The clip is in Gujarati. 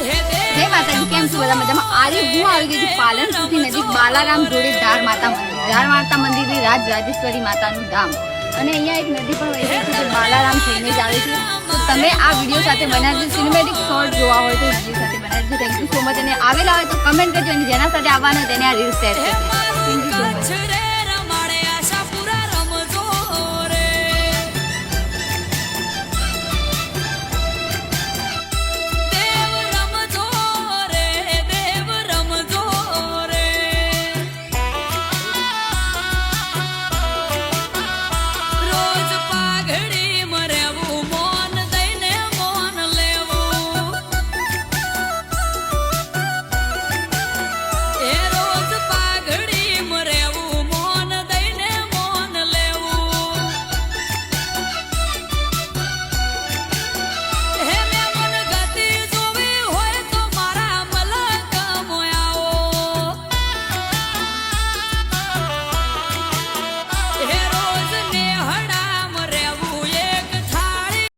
જય માતાજી, કેમ છો બધા મજામાં? આજે હું આવી ગઈ છું પાલનપુરથી નજીક બાલારામ જોડે ધાર માતા મંદિર. ધાર માતા મંદિરની રાજ રાજેશ્વરી માતાનું ધામ. અને અહીંયા એક નદી પણ વહી રહી છે જે બાલારામ થઈને જ આવે છે. તો તમે આ વીડિયો સાથે બનાવજો સિનેમેટિક શોર્ટ જોવા હોય તો વીડિયો સાથે બનાવજો થેન્ક યુ સો મચ અને આવેલા હોય તો કમેન્ટ કરજો અને જેના સાથે આવવાના હોય તેને આ રીલ શેર કરજો. Thank you so much